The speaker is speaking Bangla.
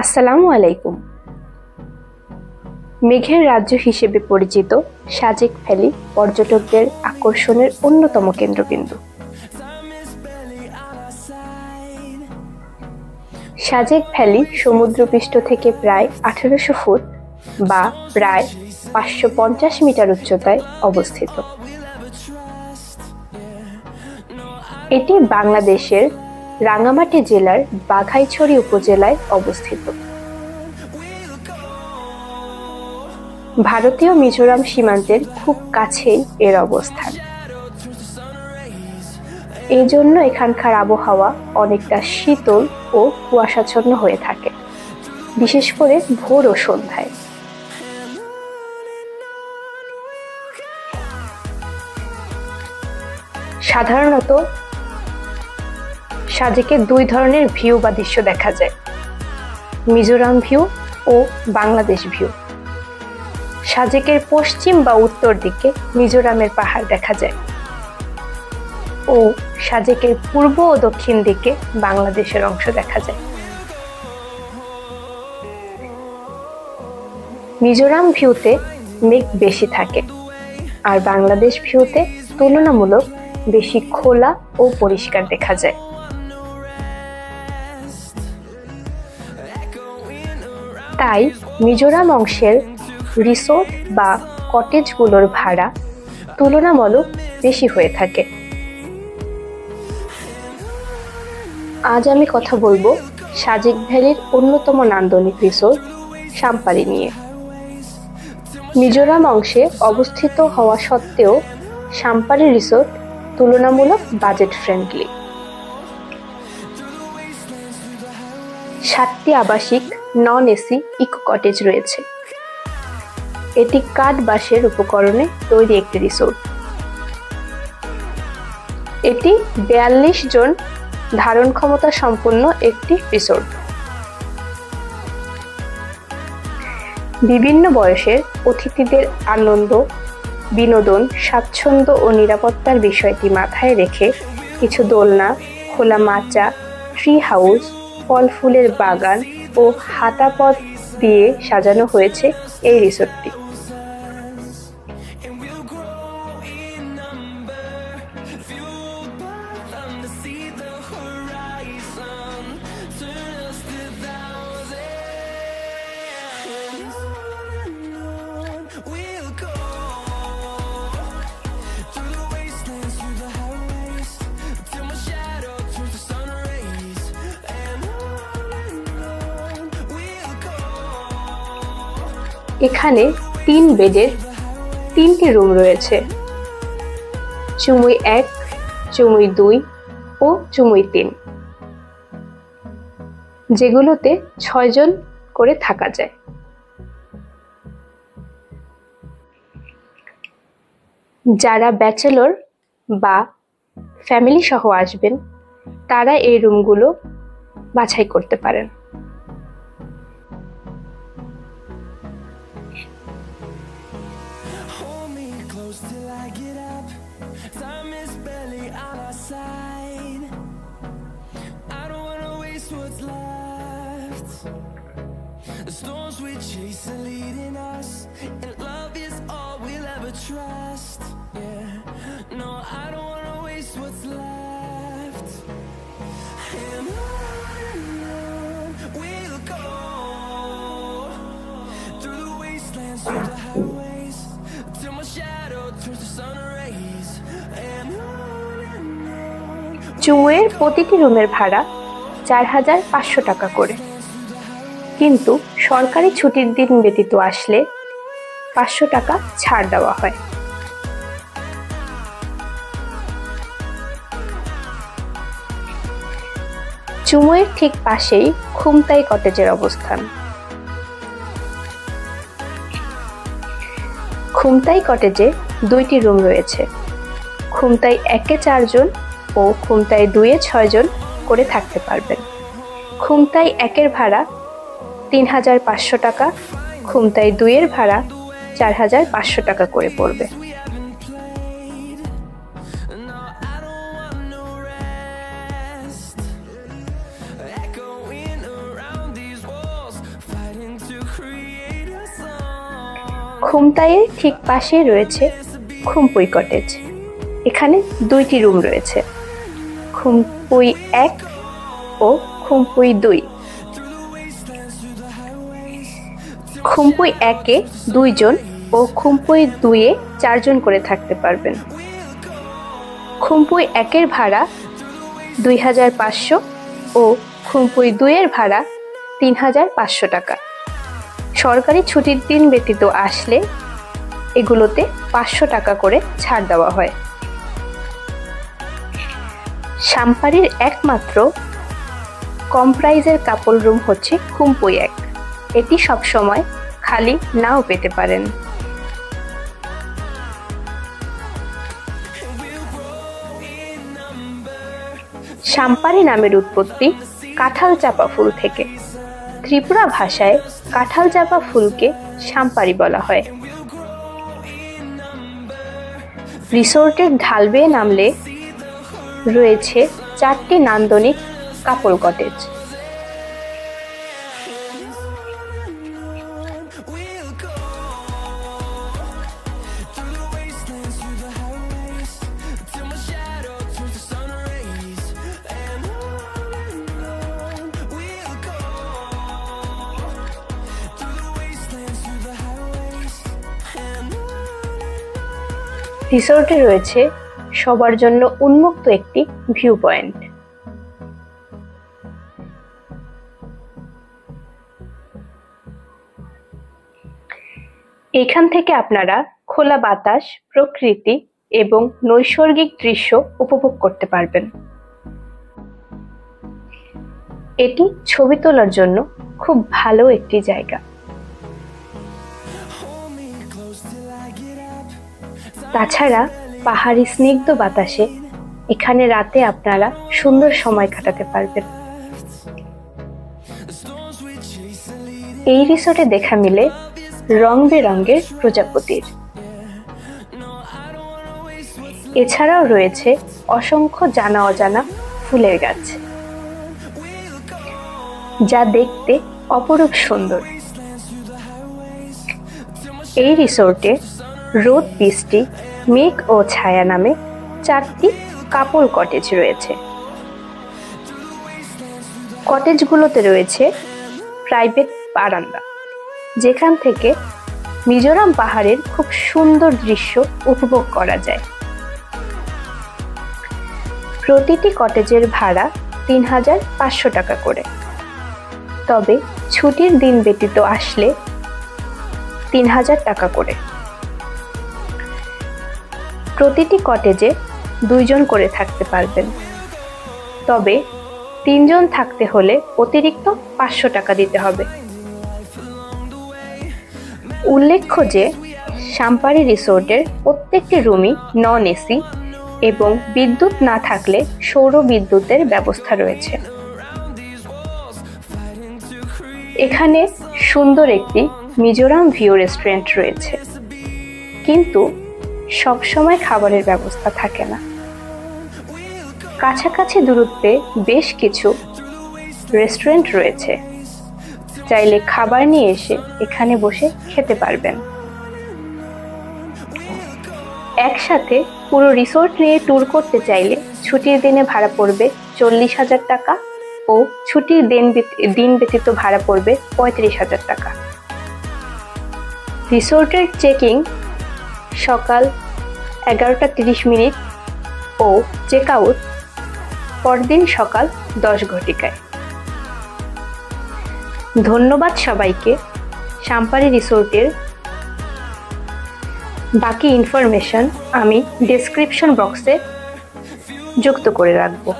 আসসালামু আলাইকুম। মেঘের রাজ্য হিসেবে পরিচিত সাজেক ভ্যালি পর্যটকদের আকর্ষণের অন্যতম কেন্দ্রবিন্দু। সাজেক ভ্যালি সমুদ্রপৃষ্ঠ থেকে প্রায় আঠারোশো ফুট বা প্রায় পাঁচশো পঞ্চাশ মিটার উচ্চতায় অবস্থিত। এটি বাংলাদেশের রাঙামাটি জেলার বাঘাইছড়ি উপজেলায় অবস্থিত। ভারতীয় মিজোরাম সীমান্তের খুব কাছেই এর অবস্থান। এই জন্য এখানকার আবহাওয়া অনেকটা শীতল ও কুয়াশাচ্ছন্ন হয়ে থাকে, বিশেষ করে ভোর ও সন্ধ্যায়। সাধারণত সাজেকে দুই ধরনের ভিউ বা দৃশ্য দেখা যায়। মিজোরাম ভিউ ও বাংলাদেশ ভিউ। সাজেকের পশ্চিম বা উত্তর দিকে মিজোরামের পাহাড় দেখা যায় ও সাজেকের পূর্ব ও দক্ষিণ দিকে বাংলাদেশের অংশ দেখা যায়। মিজোরাম ভিউতে মেঘ বেশি থাকে আর বাংলাদেশ ভিউতে তুলনামূলক বেশি খোলা ও পরিষ্কার দেখা যায়। তাই মিজোরাম অংশের রিসোর্ট বা কটেজগুলোর ভাড়া তুলনামূলক বেশি হয়ে থাকে। আজ আমি কথা বলব সাজেক ভ্যালির অন্যতম নান্দনিক রিসোর্ট, সাম্পারি নিয়ে। মিজোরাম অংশে অবস্থিত হওয়া সত্ত্বেও সাম্পারি রিসোর্ট তুলনামূলক বাজেট ফ্রেন্ডলি। সাতটি আবাসিক নন এসি ইকো কটেজ রয়েছে। এটি কাঠ বাঁশের উপকরণে তৈরি একটি রিসোর্ট এটি বিয়াল্লিশ জন ধারণ ক্ষমতা সম্পন্ন একটি রিসোর্ট বিভিন্ন বয়সের অতিথিদের আনন্দ, বিনোদন, স্বাচ্ছন্দ্য ও নিরাপত্তার বিষয়টি মাথায় রেখে কিছু দোলনা, খোলা মাচা ট্রি হাউস ফল ফুলের বাগান ও হাঁটা পথ দিয়ে সাজানো হয়েছে এই রিসোর্টটি। এখানে তিন বেডের তিনটি রুম রয়েছে। চুমুই এক, চুমুই দুই ও চুমুই তিন। যেগুলোতে ছয়জন করে থাকা যায়। যারা ব্যাচেলর বা ফ্যামিলি সহ আসবেন, তারা এই রুমগুলো বাছাই করতে পারেন। Trust. Yeah, no, I don't wanna waste what's left. And on we'll go through the wastelands, through the highways, till my shadow turns to sun rays. And on and on চুমুয়ের প্রতিটি রুমের ভাড়া চার হাজার পাঁচশো টাকা করে কিন্তু সরকারি ছুটির দিন ব্যতীত আসলে পাঁচশো টাকা ছাড় দেওয়া হয়। চুমুয়ের ঠিক পাশেই খুমতাই কটেজের অবস্থান। খুমতাই কটেজে দুইটি রুম রয়েছে। খুমতাই একে চারজন ও খুমতাই দুয়ে ছয়জন করে থাকতে পারবেন। খুমতাই একের ভাড়া তিন হাজার পাঁচশো টাকা, খুমতাই দুইয়ের ভাড়া চার হাজার পাঁচশো টাকা করে পড়বে। খুমতাইয়ের ঠিক পাশে রয়েছে খুমপুই কটেজ। এখানে দুইটি রুম রয়েছে, খুমপুই এক ও খুমপুই দুই। খুমপুই একে দুইজন ও খুমপুই দুইয়ে চারজন করে থাকতে পারবেন। খুমপুই একের ভাড়া দুই হাজার পাঁচশো ও খুমপুই দুইয়ের ভাড়া তিন হাজার পাঁচশো টাকা। সরকারি ছুটির দিন ব্যতীত আসলে এগুলোতে পাঁচশো টাকা করে ছাড় দেওয়া হয়। সাম্পারির একমাত্র কম প্রাইজের কাপড় রুম হচ্ছে খুম্পুই এক। এটি সবসময় খালি নাও পেতে পারেন। সাম্পারি নামের উৎপত্তি কাঁঠাল চাপা ফুল থেকে। ত্রিপুরা ভাষায় কাঁঠাল চাপা ফুলকে সাম্পারি বলা হয়। রিসোর্টের ঢাল বেয়ে নামলে রয়েছে চারটি নান্দনিক কাপড় কটেজ। রিসোর্টে রয়েছে সবার জন্য উন্মুক্ত একটি ভিউ পয়েন্ট এখান থেকে আপনারা খোলা বাতাস, প্রকৃতি এবং নৈসর্গিক দৃশ্য উপভোগ করতে পারবেন। এটি ছবি তোলার জন্য খুব ভালো একটি জায়গা। তাছাড়া পাহাড়ি স্নিগ্ধ বাতাসে এখানে রাতে আপনারা সুন্দর সময় কাটাতে পারবেন. এই রিসোর্টে দেখা মিলে রং বেরঙের প্রজাপতির এছাড়াও রয়েছে অসংখ্য জানা অজানা ফুলের গাছ, যা দেখতে অপরূপ সুন্দর এই রিসোর্টে রোদ, বৃষ্টি, মেঘ ও ছায়া নামে চারটি কাপড় কটেজ রয়েছে। কটেজগুলোতে রয়েছে প্রাইভেট বারান্দা। যেখান থেকে মিজোরাম পাহাড়ের খুব সুন্দর দৃশ্য উপভোগ করা যায়। প্রতিটি কটেজের ভাড়া তিন হাজার পাঁচশো টাকা করে। তবে ছুটির দিন ব্যতীত আসলে তিন হাজার টাকা করে। প্রতিটি কটেজে দুইজন করে থাকতে পারবেন। তবে তিনজন থাকতে হলে অতিরিক্ত পাঁচশো টাকা দিতে হবে। উল্লেখ্য যে, সাম্পারি রিসোর্টের প্রত্যেকটি রুমই নন এসি এবং বিদ্যুৎ না থাকলে সৌর বিদ্যুতের ব্যবস্থা রয়েছে। এখানে সুন্দর একটি মিজোরাম ভিউ রেস্টুরেন্ট রয়েছে। কিন্তু সবসময় খাবারের ব্যবস্থা থাকে না। কাছাকাছি দূরত্বে বেশ কিছু রেস্টুরেন্ট রয়েছে। চাইলে খাবার নিয়ে এসে এখানে বসে খেতে পারবেন। একসাথে পুরো রিসোর্ট নিয়ে ট্যুর করতে চাইলে ছুটির দিনে ভাড়া পড়বে চল্লিশ হাজার টাকা ও ছুটির দিন দিন ব্যতীত ভাড়া পড়বে পঁয়ত্রিশ হাজার টাকা। রিসোর্টের চেকিং সকাল এগারোটা তিরিশ মিনিট ও চেক আউট পরদিন সকাল দশ ঘটিকায়। ধন্যবাদ সবাইকে সাম্পারি রিসোর্টের বাকি ইনফরমেশন আমি ডেসক্রিপশন বক্সে যুক্ত করে রাখব।